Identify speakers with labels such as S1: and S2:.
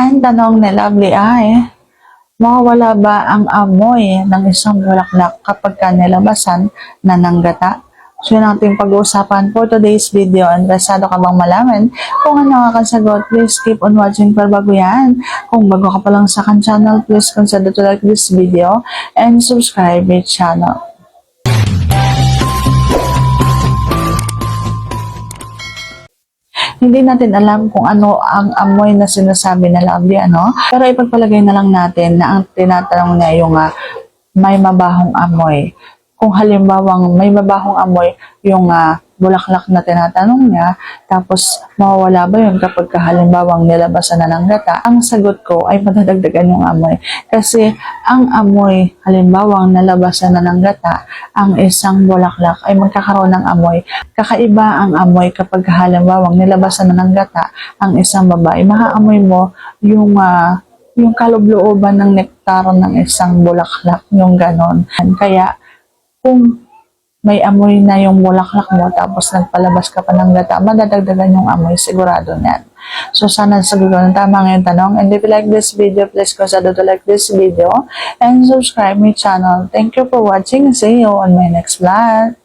S1: Ang tanong ni Lovely ay, mawawala ba ang amoy ng isang bulaklak kapag ka nilabasan na ng gata? So yun ang ating pag-uusapan for today's video. Interesado ka bang malaman kung ano ang kasagot? Please keep on watching para bago yan. Kung bago ka pa lang sa kan channel, please consider to like this video and subscribe my channel. Hindi natin alam kung ano ang amoy na sinasabi na lovely, ano? Pero ipagpalagay na lang natin na ang tinatanong niya yung ah, may mabahong amoy. Kung halimbawang may mabahong amoy yung ah, bulaklak na tinatanong niya, tapos mawawala ba yun kapag halimbawang nilabasan na ng gata? Ang sagot ko ay madadagdagan yung amoy. Kasi ang amoy, halimbawang nalabasan na ng gata, ang isang bulaklak ay magkakaroon ng amoy. Kakaiba ang amoy kapag halimbawang nilabasan na ng gata, ang isang babae, maaamoy mo yung ah, yung kaloob-looban ng nektar ng isang bulaklak, yung ganon. Kaya, kung may amoy na yung bulaklak mo tapos nagpalabas ka pa ng gata, madadagdagan yung amoy, sigurado niyan. So, sana sagot ko ng tama ngayong tanong. And if you like this video, please consider to like this video and subscribe my channel. Thank you for watching. See you on my next vlog.